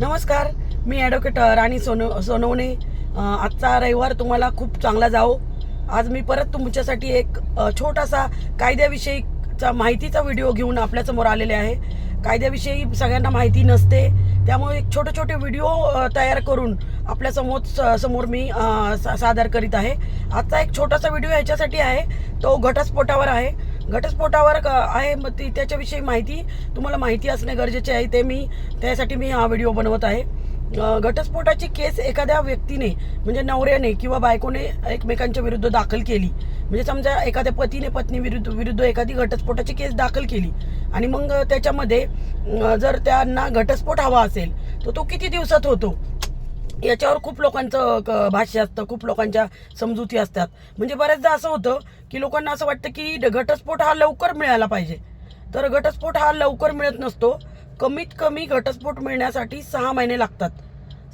नमस्कार मी ॲडव्होकेट राणी सोनो सोनवणे. आजचा रविवार तुम्हाला खूप चांगला जाओ आज मी परत तुमच्यासाठी एक छोटासा कायद्याविषयीचा माहितीचा व्हिडिओ घेऊन आपल्यासमोर आलेले आहे. कायद्याविषयी सगळ्यांना माहिती नसते त्यामुळे एक छोटे छोटे व्हिडिओ तयार करून आपल्यासमोर स- समोर मी सा- सादर करीत आहे. आजचा एक छोटासा व्हिडिओ ह्याच्यासाठी आहे तो घटस्फोटावर आहे. घटस्फोटावर क- आहे. मग ती त्याच्याविषयी माहिती तुम्हाला माहिती असणे गरजेचे आहे ते मी त्यासाठी मी हा व्हिडिओ बनवत आहे. घटस्फोटाची केस एखाद्या व्यक्तीने म्हणजे नवऱ्याने किंवा बायकोने एकमेकांच्या विरुद्ध दाखल केली. म्हणजे समजा एखाद्या पतीने पत्नी विरुद्ध विरुद्ध एखादी घटस्फोटाची केस दाखल केली. आणि मग त्याच्यामध्ये जर त्यांना घटस्फोट हवा असेल तर तो किती दिवसात होतो? याच्यावर खूप लोकांचं क- भाष्य असतं खूप लोकांच्या समजुती असतात. म्हणजे बऱ्याचदा असं होतं की लोकांना असं वाटतं की घटस्फोट हा लवकर मिळाला पाहिजे. तर घटस्फोट हा लवकर मिळत नसतो. कमीत कमी घटस्फोट मिळण्यासाठी सहा महिने लागतात.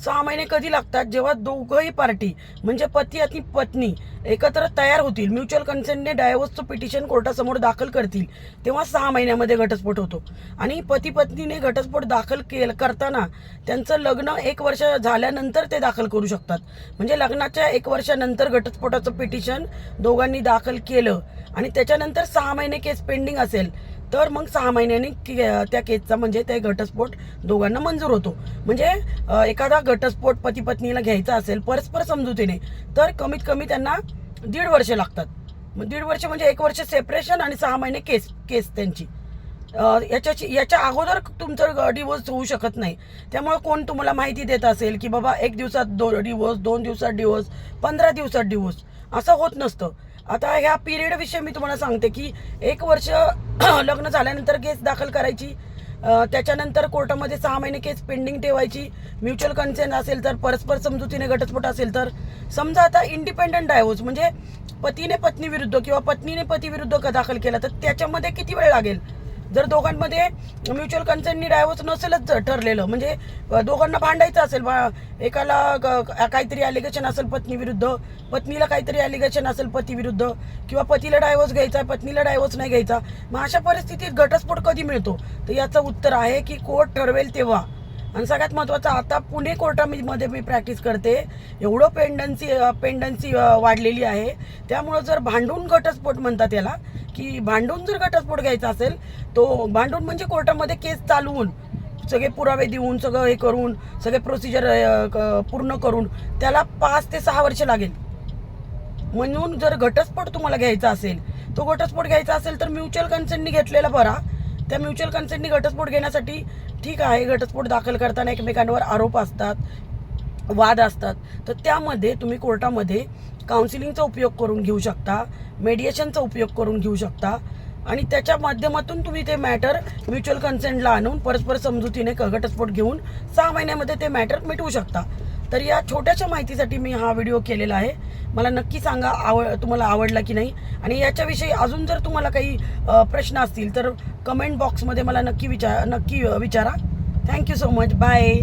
सहा महिने कधी लागतात? जेव्हा दोघंही पार्टी म्हणजे पती आणि पत्नी एकत्र तयार होतील. म्युच्युअल कन्सेंटने डायव्होर्सचं पिटिशन कोर्टासमोर दाखल करतील. तेव्हा सहा महिन्यामध्ये घटस्फोट होतो. आणि पती पत्नीने घटस्फोट दाखल केल करताना त्यांचं लग्न एक वर्ष झाल्यानंतर ते दाखल करू शकतात. म्हणजे लग्नाच्या एक वर्षानंतर घटस्फोटाचं पिटिशन दोघांनी दाखल केलं. आणि त्याच्यानंतर सहा महिने केस पेंडिंग असेल. तर मग सहा महिन्यांनी के- त्या केसचा म्हणजे ते घटस्फोट दोघांना मंजूर होतो. म्हणजे एखादा घटस्फोट पती पत्नीला घ्यायचा असेल परस्पर समजुतीने तर कमीत कमी त्यांना दीड वर्ष लागतात. मग दीड वर्ष म्हणजे एक वर्ष सेपरेशन आणि सहा महिने केस केस त्यांची. याच्याची याच्या अगोदर तुमचं डिवोर्स होऊ शकत नाही. त्यामुळे कोण तुम्हाला माहिती देत असेल की बाबा एक दिवसात दो डिवोर्स दोन दिवसात डिवोर्स पंधरा दिवसात डिवोर्स असं होत नसतं. आता ह्या पिरियड विषयी मी तुम्हाला सांगते की एक वर्ष लग्न झाल्यानंतर केस दाखल करायची. त्याच्यानंतर कोर्टामध्ये सहा महिने केस पेंडिंग ठेवायची. म्युच्युअल कन्सेंट असेल तर परस्पर समजुतीने घटस्फोट असेल तर. समजा आता इंडिपेंडंट डायव्होर्स म्हणजे पतीने पत्नी विरुद्ध किंवा पत्नीने पती विरुद्ध क- दाखल केला तर त्याच्यामध्ये किती वेळ लागेल? जर दोघांमध्ये म्युच्युअल कन्सेंटनी डायव्होर्स नसेलच ठरलेलं म्हणजे दोघांना भांडायचं असेल बा एकाला काहीतरी ॲलिगेशन असेल पत्नीविरुद्ध पत्नीला काहीतरी ॲलिगेशन असेल पतीविरुद्ध किंवा पतीला डायव्होर्स घ्यायचा पत्नीला डायव्होर्स नाही घ्यायचा मग अशा परिस्थितीत घटस्फोट कधी मिळतो? तर याचं उत्तर आहे की कोर्ट ठरवेल तेव्हा. आणि सगळ्यात महत्त्वाचं आता पुणे कोर्टामध्ये मी प्रॅक्टिस करते. एवढं पेंडन्सी पेंडन्सी वाढलेली आहे. त्यामुळं जर भांडून घटस्फोट म्हणतात याला की भांडून जर घटस्फोट घ्यायचा असेल तो भांडून म्हणजे कोर्टामध्ये केस चालवून सगळे पुरावे देऊन सगळं हे करून सगळे प्रोसिजर पूर्ण करून त्याला पाच ते सहा वर्ष लागेल. म्हणून जर घटस्फोट तुम्हाला घ्यायचा असेल तो घटस्फोट घ्यायचा असेल तर म्युच्युअल कन्सेंटनी घेतलेला बरा. त्या म्युच्युअल कन्सेंटनी घटस्फोट घेण्यासाठी ठीक आहे घटस्फोट दाखल करताना एकमेकांवर आरोप असतात वाद असतात तर त्यामध्ये तुम्ही कोर्टामध्ये काउन्सिलिंगचा उपयोग करून घेऊ शकता मेडिएशनचा उपयोग करून घेऊ शकता आणि त्याच्या माध्यमातून तुम्ही ते मॅटर म्युच्युअल कन्सेंटला आणून परस्पर समजुतीने क- घटस्फोट घेऊन सहा महिन्यामध्ये ते मॅटर मिटवू शकता. तर या छोट्याशा माहितीसाठी मी हा व्हिडिओ केलेला आहे. मला नक्की सांगा आवड तुम्हाला आवडला की नाही? आणि याच्याविषयी अजून जर तुम्हाला काही प्रश्न असतील तर कमेंट बॉक्समध्ये मला नक्की विचार नक्की विचारा. Thank you so much bye